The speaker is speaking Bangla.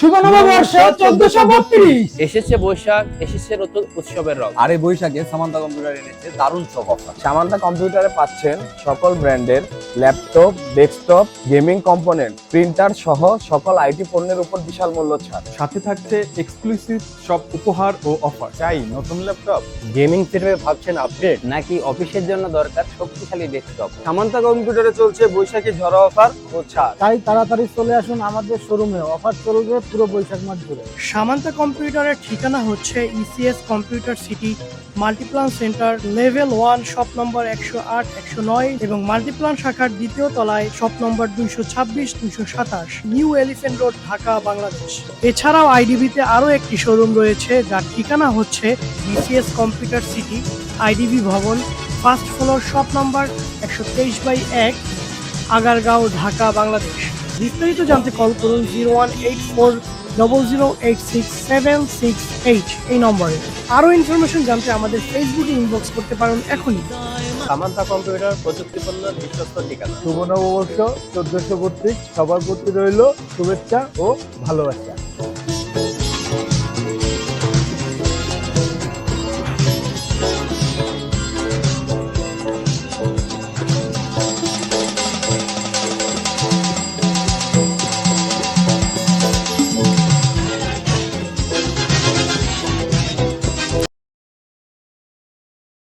শুভ নববর্ষ চোদ্দশো বত্রিশ। এসেছে বৈশাখ এসেছে নতুন উৎসবের রং। আর এই বৈশাখে সামান্তা কম্পিউটার এনেছে দারুণ সব অফার সামান্তা কম্পিউটারে পাচ্ছেন সকল ব্র্যান্ডের laptop desktop gaming component printer সহ সকল আইটি পণ্যের উপর বিশাল মূল্য ছাড়। সাথে থাকছে এক্সক্লুসিভ সব উপহার ও অফার চাই নতুন ল্যাপটপ? গেমিং সেটে ভাবছেন আপডেট? নাকি অফিসের জন্য দরকার শক্তিশালী ডেস্কটপ সামান্তা কম্পিউটারে চলছে বৈশাখী ঝড় অফার ও ছাড়। তাই তাড়াতাড়ি চলে আসুন আমাদের শোরুমে অফার চলবে পুরো বৈশাখ মাস জুড়ে। সামান্তা কম্পিউটারের ঠিকানা হচ্ছে ECS computer city Multiplan centre level one shop number একশো আট, একশো নয় এবং মাল্টিপ্লান শাখার দ্বিতীয় তলায় শপ নম্বর দুইশো ছাব্বিশ, দুইশো সাতাশ New Elephant Road Dhaka, Bangladesh. এছাড়াও আইডিবিতে আরও একটি শোরুম রয়েছে, যার ঠিকানা হচ্ছে ইসিএস কম্পিউটার সিটি আইডিবি ভবন ফার্স্ট ফ্লোর শপ নম্বর একশো তেইশ বাই এক, আগারগাঁও, ঢাকা, বাংলাদেশ। বিস্তারিত জানতে কল করুন zero one eight four double zero eight six seven six eight এই নম্বরে। আরও ইনফরমেশন জানতে আমাদের ফেসবুকে ইনবক্স করতে পারেন এখনই। সামান্তা কম্পিউটার প্রযুক্তিপূর্ণ বিশ্বস্ত ঠিকানা। শুভ নববর্ষ চোদ্দশো বত্রিশ সবার প্রতি রইল শুভেচ্ছা ও ভালোবাসা।